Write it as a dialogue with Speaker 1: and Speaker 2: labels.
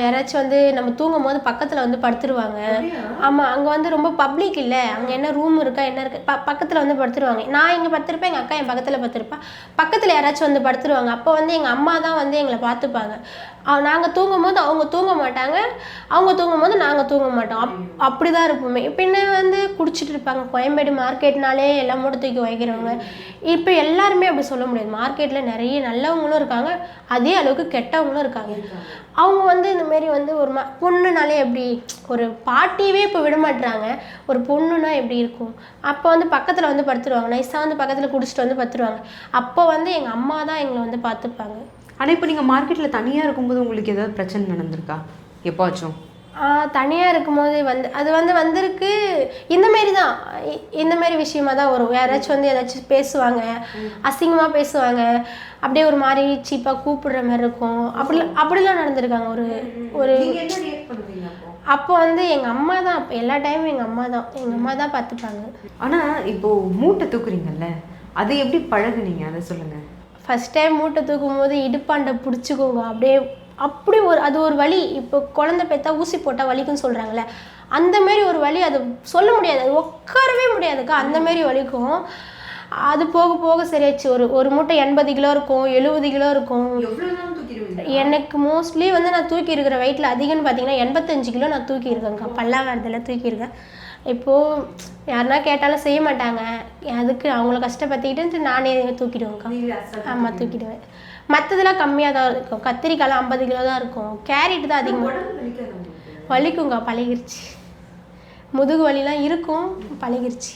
Speaker 1: யாராச்சும் வந்து நம்ம தூங்கும் போது பக்கத்தில் வந்து படுத்துருவாங்க. ஆமாம் அங்கே வந்து ரொம்ப பப்ளிக் இல்லை. அங்கே என்ன ரூம் இருக்கா என்ன இருக்கு? ப பக்கத்தில் வந்து படுத்துருவாங்க. நான் இங்கே படுத்திருப்பேன் எங்கள் அக்கா என் பக்கத்தில் படுத்திருப்பா. பக்கத்தில் யாராச்சும் வந்து படுத்துருவாங்க. அப்போ வந்து எங்கள் அம்மா தான் வந்து எங்களை பார்த்துப்பாங்க. நாங்கள் தூங்கும் போது அவங்க தூங்க மாட்டாங்க. அவங்க தூங்கும் போது நாங்கள் தூங்க மாட்டோம். அப் அப்படி தான் இருப்போமே. பின்ன வந்து குடிச்சிட்டு இருப்பாங்க. கோயம்பேடு மார்க்கெட்னாலே எல்லாம் மூட்டை தூக்கி வைக்கிறவங்க. இப்போ எல்லாருமே அப்படி சொல்ல முடியாது. மார்க்கெட்டில் நிறைய நல்லவங்களும் இருக்காங்க. அதே அளவுக்கு கெட்டவங்களும் இருக்காங்க. அவங்க வந்து இந்த மாரி வந்து ஒரு மா பொண்ணுனாலே எப்படி ஒரு பாட்டியவே இப்போ விட மாட்டுறாங்க ஒரு பொண்ணுனா எப்படி இருக்கும்? அப்போ வந்து பக்கத்தில் வந்து படுத்துருவாங்க. நைஸாக வந்து பக்கத்தில் குடிச்சிட்டு வந்து படுத்துருவாங்க. அப்போ வந்து எங்கள் அம்மா தான் எங்களை வந்து பார்த்துப்பாங்க
Speaker 2: ஆனால் இப்போ நீங்கள் மார்க்கெட்டில் தனியாக இருக்கும்போது உங்களுக்கு ஏதாவது பிரச்சனை நடந்திருக்கா? எப்போச்சும்
Speaker 1: தனியாக இருக்கும்போது வந்து அது வந்து வந்திருக்கு. இந்த மாரி தான் இ- இந்த மாதிரி விஷயமா தான் வரும். யாராச்சும் வந்து ஏதாச்சும் பேசுவாங்க அசிங்கமாக பேசுவாங்க அப்படியே ஒரு மாதிரி சீப்பாக கூப்பிடுற மாதிரி இருக்கும். அப்படி அப்படிலாம் நடந்திருக்காங்க. ஒரு ஒரு அப்போ? வந்து எங்கள் அம்மா தான் அப்போ எல்லா டைமும் எங்கள் அம்மா தான் எங்கள் அம்மா தான் பார்த்துப்பாங்க
Speaker 2: ஆனால் இப்போ மூட்டை தூக்குறீங்கல்ல அது எப்படி பழகுனீங்க? அதை சொல்லுங்க.
Speaker 1: ஃபஸ்ட் டைம் மூட்டை தூக்கும் போது இடுப்பாண்டை பிடிச்சிக்கோங்க. அப்படியே அப்படி ஒரு அது ஒரு வலி. இப்போ குழந்தை பெத்தா ஊசி போட்டால் வலிக்குன்னு சொல்கிறாங்கல்ல அந்த மாரி ஒரு வலி அது சொல்ல முடியாது. அது உட்காரவே முடியாதுக்கா. அந்த மாரி வலிக்கும். அது போக போக சரியாச்சு. ஒரு ஒரு மூட்டை எண்பது கிலோ இருக்கும் எழுபது கிலோ இருக்கும். எனக்கு மோஸ்ட்லி வந்து நான் தூக்கி இருக்கிற வெயிட்டில் அதிகம்னு பார்த்தீங்கன்னா எண்பத்தஞ்சு கிலோ நான் தூக்கி இருக்கேங்க்கா பல்லாவரத்தில் தூக்கியிருக்கேன். இப்போது யாருன்னா கேட்டாலும் செய்ய மாட்டாங்க. அதுக்கு அவங்கள கஷ்டப்படுத்திக்கிட்டு நானே தூக்கிடுவேங்க்கா ஆமாம் தூக்கிடுவேன். மற்றதெல்லாம் கம்மியாக தான் இருக்கும். கத்திரிக்காய்லாம் ஐம்பது கிலோ தான் இருக்கும். கேரட் தான் அதிகமாக வலிக்குங்க பழகிருச்சு. முதுகு வலிலாம் இருக்கும் பழகிருச்சு.